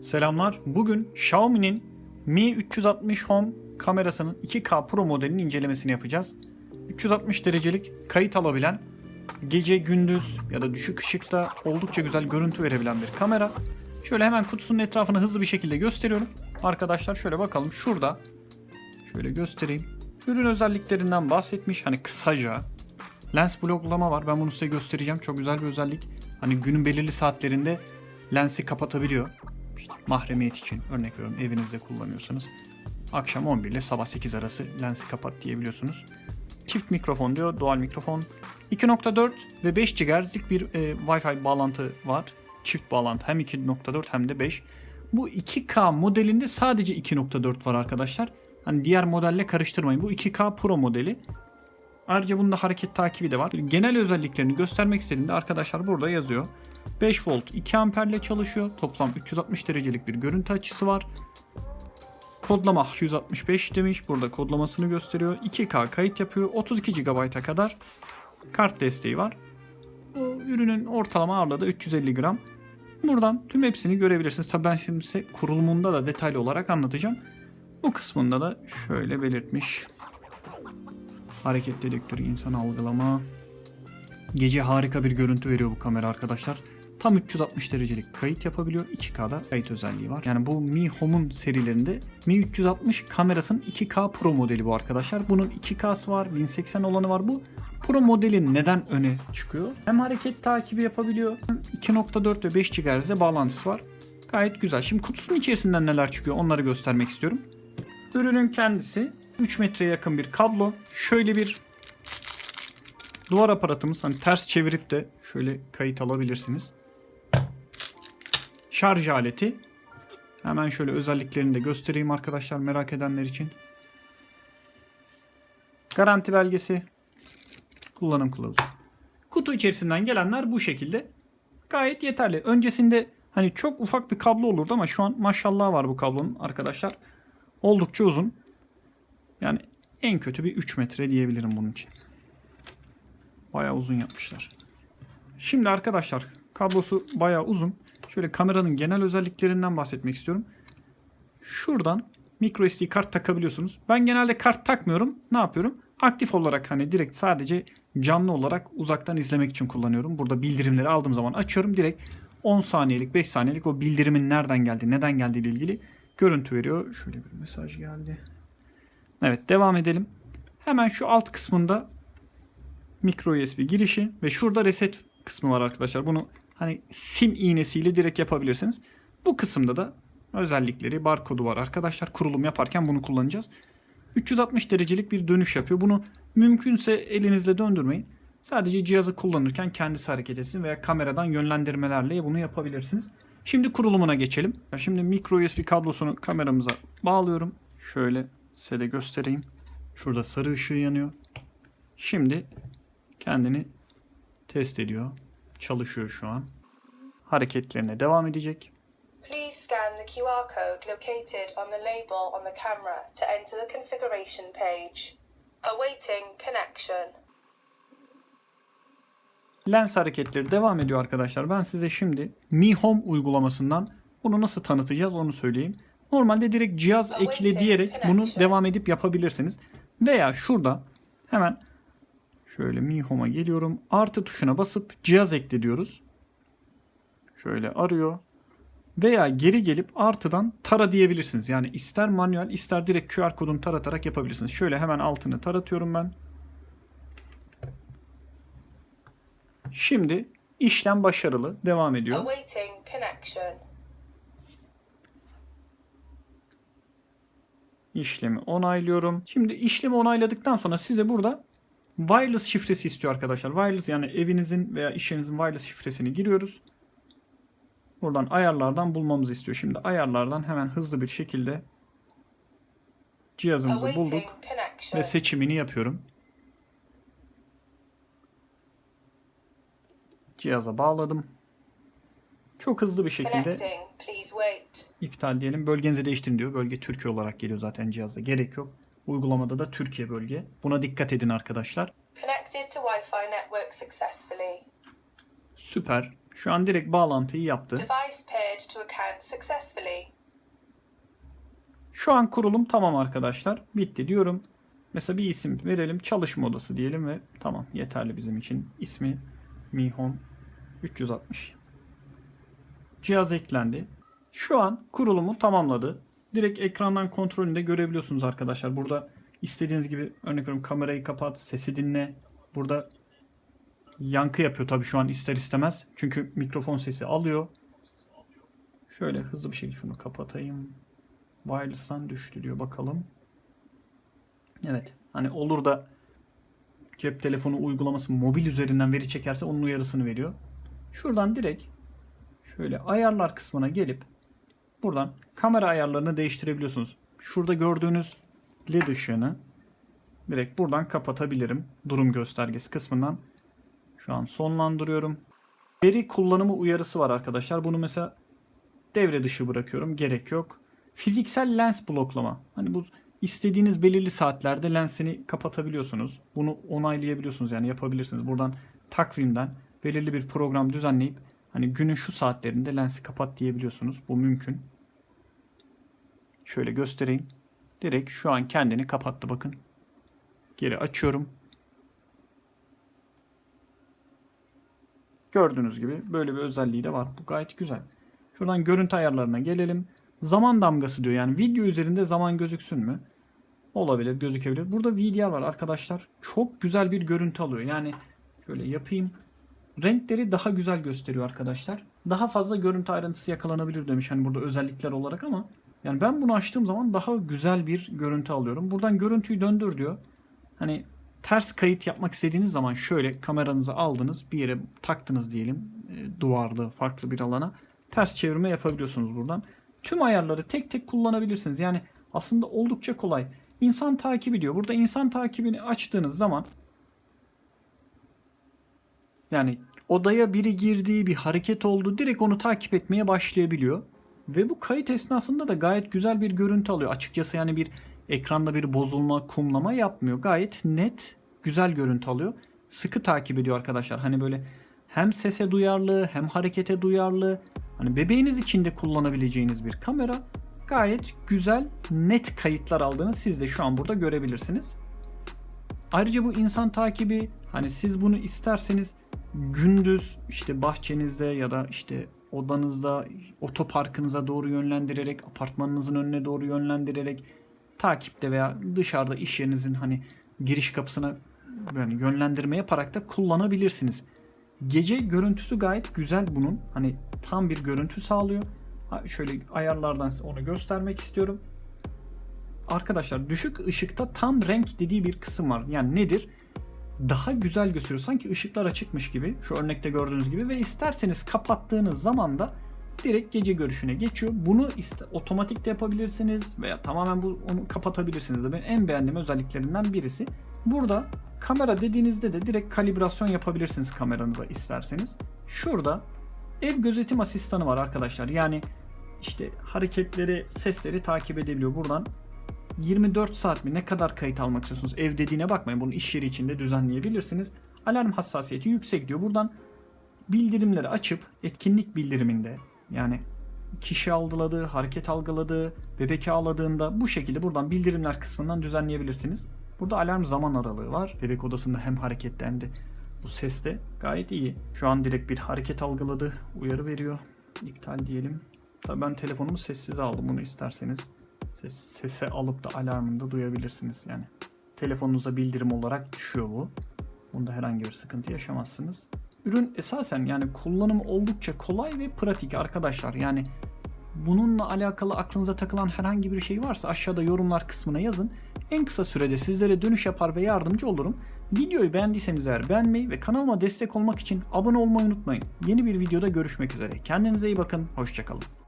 Selamlar. Bugün Xiaomi'nin Mi 360 Home kamerasının 2K Pro modelinin incelemesini yapacağız. 360 derecelik kayıt alabilen, gece gündüz ya da düşük ışıkta oldukça güzel görüntü verebilen bir kamera. Şöyle hemen kutusunun etrafını hızlı bir şekilde gösteriyorum. Arkadaşlar şöyle bakalım şurada. Şöyle göstereyim. Ürün özelliklerinden bahsetmiş hani kısaca. Lens bloklama var. Ben bunu size göstereceğim. Çok güzel bir özellik. Hani günün belirli saatlerinde lensi kapatabiliyor. Mahremiyet için örnek veriyorum evinizde kullanıyorsanız. Akşam 11 ile sabah 8 arası lensi kapat diyebiliyorsunuz. Çift mikrofon diyor. Dual mikrofon. 2.4 ve 5 GHz'lik bir e, Wi-Fi bağlantı var. Çift bağlantı hem 2.4 hem de 5. Bu 2K modelinde sadece 2.4 var arkadaşlar. Hani diğer modelle karıştırmayın. Bu 2K Pro modeli. Ayrıca bunda hareket takibi de var. Genel özelliklerini göstermek istediğimde arkadaşlar burada yazıyor. 5 volt 2 amperle çalışıyor. Toplam 360 derecelik bir görüntü açısı var. Kodlama 165 demiş. Burada kodlamasını gösteriyor. 2K kayıt yapıyor. 32 GB'a kadar kart desteği var. Bu ürünün ortalama ağırlığı da 350 gram. Buradan tüm hepsini görebilirsiniz. Tabii ben şimdi size kurulumunda da detaylı olarak anlatacağım. Bu kısmında da şöyle belirtmiş. Hareket dedektörü, insan algılama. Gece harika bir görüntü veriyor bu kamera arkadaşlar. Tam 360 derecelik kayıt yapabiliyor. 2K'da kayıt özelliği var. Yani bu Mi Home'un serilerinde Mi 360 kamerasının 2K Pro modeli bu arkadaşlar. Bunun 2K'sı var, 1080 olanı var. Bu Pro modeli neden öne çıkıyor? Hem hareket takibi yapabiliyor. hem 2.4 ve 5 GHz'de bağlantısı var. Gayet güzel. Şimdi kutusunun içerisinden neler çıkıyor onları göstermek istiyorum. Ürünün kendisi 3 metreye yakın bir kablo. Şöyle bir duvar aparatımız. Hani ters çevirip de şöyle kayıt alabilirsiniz. Şarj aleti. Hemen şöyle özelliklerini de göstereyim arkadaşlar merak edenler için. Garanti belgesi. Kullanım kılavuzu. Kutu içerisinden gelenler bu şekilde. Gayet yeterli. Öncesinde hani çok ufak bir kablo olurdu ama şu an maşallah var bu kablonun arkadaşlar. Oldukça uzun. Yani en kötü bir 3 metre diyebilirim bunun için. Bayağı uzun yapmışlar. Şimdi arkadaşlar kablosu bayağı uzun. Şöyle kameranın genel özelliklerinden bahsetmek istiyorum. Şuradan micro SD kart takabiliyorsunuz. Ben genelde kart takmıyorum. Ne yapıyorum? Aktif olarak hani direkt sadece canlı olarak uzaktan izlemek için kullanıyorum. Burada bildirimleri aldığım zaman açıyorum. Direkt 10 saniyelik 5 saniyelik o bildirimin nereden geldi neden geldiği ile ilgili görüntü veriyor. Şöyle bir mesaj geldi. Evet devam edelim. Hemen şu alt kısmında micro USB girişi ve şurada reset kısmı var arkadaşlar. Bunu hani sim iğnesiyle direkt yapabilirsiniz. Bu kısımda da özellikleri barkodu var arkadaşlar. Kurulum yaparken bunu kullanacağız. 360 derecelik bir dönüş yapıyor. Bunu mümkünse elinizle döndürmeyin. Sadece cihazı kullanırken kendisi hareket etsin veya kameradan yönlendirmelerle bunu yapabilirsiniz. Şimdi kurulumuna geçelim. Şimdi micro USB kablosunu kameramıza bağlıyorum. Şöyle size de göstereyim. Şurada sarı ışığı yanıyor. Şimdi kendini test ediyor. Çalışıyor şu an. Hareketlerine devam edecek. Please scan the QR code located on the label on the camera to enter the configuration page. Awaiting connection. Lens hareketleri devam ediyor arkadaşlar. Ben size şimdi Mi Home uygulamasından bunu nasıl tanıtacağız onu söyleyeyim. Normalde direkt cihaz ekle diyerek bunu devam edip yapabilirsiniz. Veya şurada hemen şöyle Mi Home'a geliyorum. Artı tuşuna basıp cihaz ekle diyoruz. Şöyle arıyor. Veya geri gelip artıdan tara diyebilirsiniz. Yani ister manuel ister direkt QR kodunu taratarak yapabilirsiniz. Şöyle hemen altını taratıyorum ben. Şimdi işlem başarılı devam ediyor. Awaiting connection. İşlemi onaylıyorum. Şimdi işlemi onayladıktan sonra size burada wireless şifresi istiyor arkadaşlar. Wireless yani evinizin veya iş yerinizin wireless şifresini giriyoruz. Buradan ayarlardan bulmamızı istiyor. Şimdi ayarlardan hemen hızlı bir şekilde cihazımızı bulduk ve seçimini yapıyorum. Cihaza bağladım. Çok hızlı bir şekilde. İptal diyelim. Bölgenizi değiştirin diyor. Bölge Türkiye olarak geliyor zaten cihazda. Gerek yok. Uygulamada da Türkiye bölge. Buna dikkat edin arkadaşlar. Connected to Wi-Fi network successfully. Süper. Şu an direkt bağlantıyı yaptı. Device paired to account successfully. Şu an kurulum tamam arkadaşlar. Bitti diyorum. Mesela bir isim verelim. Çalışma odası diyelim ve tamam yeterli bizim için. İsmi Mi Home 360. Cihaz eklendi. Şu an kurulumu tamamladı. Direkt ekrandan kontrolünü de görebiliyorsunuz arkadaşlar. Burada istediğiniz gibi örnek veriyorum kamerayı kapat, sesi dinle. Burada yankı yapıyor tabii şu an ister istemez. Çünkü mikrofon sesi alıyor. Şöyle hızlı bir şekilde şunu kapatayım. Wireless'tan düştü diyor bakalım. Evet. Hani olur da cep telefonu uygulaması mobil üzerinden veri çekerse onun uyarısını veriyor. Şuradan direkt şöyle ayarlar kısmına gelip buradan kamera ayarlarını değiştirebiliyorsunuz. Şurada gördüğünüz led ışığını direkt buradan kapatabilirim. Durum göstergesi kısmından. Şu an sonlandırıyorum. Veri kullanımı uyarısı var arkadaşlar. Bunu mesela devre dışı bırakıyorum. Gerek yok. Fiziksel lens bloklama. Hani bu istediğiniz belirli saatlerde lensini kapatabiliyorsunuz. Bunu onaylayabiliyorsunuz yani yapabilirsiniz. Buradan takvimden belirli bir program düzenleyip hani günün şu saatlerinde lensi kapat diyebiliyorsunuz. Bu mümkün. Şöyle göstereyim. Direkt şu an kendini kapattı bakın. Geri açıyorum. Gördüğünüz gibi böyle bir özelliği de var. Bu gayet güzel. Şuradan görüntü ayarlarına gelelim. Zaman damgası diyor. Yani video üzerinde zaman gözüksün mü? Olabilir, gözükebilir. Burada VDR var arkadaşlar. Çok güzel bir görüntü alıyor. Yani şöyle yapayım. Renkleri daha güzel gösteriyor arkadaşlar. Daha fazla görüntü ayrıntısı yakalanabilir demiş hani burada özellikler olarak ama yani ben bunu açtığım zaman daha güzel bir görüntü alıyorum. Buradan görüntüyü döndür diyor. Hani ters kayıt yapmak istediğiniz zaman şöyle kameranızı aldınız bir yere taktınız diyelim e, duvarda farklı bir alana ters çevirme yapabiliyorsunuz buradan. Tüm ayarları tek tek kullanabilirsiniz. Yani aslında oldukça kolay. İnsan takibi diyor. Burada insan takibini açtığınız zaman yani odaya biri girdiği bir hareket oldu direkt onu takip etmeye başlayabiliyor. Ve bu kayıt esnasında da gayet güzel bir görüntü alıyor. Açıkçası yani bir ekranda bir bozulma, kumlama yapmıyor. Gayet net, güzel görüntü alıyor. Sıkı takip ediyor arkadaşlar. Hani böyle hem sese duyarlı, hem harekete duyarlı. Hani bebeğiniz için de kullanabileceğiniz bir kamera. Gayet güzel, net kayıtlar aldığını siz de şu an burada görebilirsiniz. Ayrıca bu insan takibi hani siz bunu isterseniz gündüz işte bahçenizde ya da işte odanızda otoparkınıza doğru yönlendirerek apartmanınızın önüne doğru yönlendirerek takipte veya dışarıda iş yerinizin hani giriş kapısına yani yönlendirme yaparak da kullanabilirsiniz. Gece görüntüsü gayet güzel bunun. Hani tam bir görüntü sağlıyor. Şöyle ayarlardan onu göstermek istiyorum. Arkadaşlar düşük ışıkta tam renk dediği bir kısım var. Yani nedir? Daha güzel gösteriyor. Sanki ışıklar açıkmış gibi. Şu örnekte gördüğünüz gibi. Ve isterseniz kapattığınız zaman da direkt gece görüşüne geçiyor. Bunu otomatik de yapabilirsiniz veya tamamen bu onu kapatabilirsiniz de. Benim en beğendiğim özelliklerinden birisi. Burada kamera dediğinizde de direkt kalibrasyon yapabilirsiniz kameranıza isterseniz. Şurada ev gözetim asistanı var arkadaşlar. Yani işte hareketleri, sesleri takip edebiliyor. Buradan 24 saat mi ne kadar kayıt almak istiyorsunuz? Ev dediğine bakmayın. Bunu iş yeri içinde düzenleyebilirsiniz. Alarm hassasiyeti yüksek diyor. Buradan bildirimleri açıp etkinlik bildiriminde yani kişi algıladığı, hareket algıladığı, bebek ağladığında bu şekilde buradan bildirimler kısmından düzenleyebilirsiniz. Burada alarm zaman aralığı var. Bebek odasında hem harekette hem de bu ses de gayet iyi. Şu an direkt bir hareket algıladı. Uyarı veriyor. İptal diyelim. Tabii ben telefonumu sessize aldım bunu isterseniz. Ses, sese alıp da alarmını da duyabilirsiniz yani. Telefonunuza bildirim olarak düşüyor bu. Bunda herhangi bir sıkıntı yaşamazsınız. Ürün esasen yani kullanımı oldukça kolay ve pratik arkadaşlar. Yani bununla alakalı aklınıza takılan herhangi bir şey varsa aşağıda yorumlar kısmına yazın. En kısa sürede sizlere dönüş yapar ve yardımcı olurum. Videoyu beğendiyseniz eğer beğenmeyi ve kanalıma destek olmak için abone olmayı unutmayın. Yeni bir videoda görüşmek üzere. Kendinize iyi bakın. Hoşçakalın.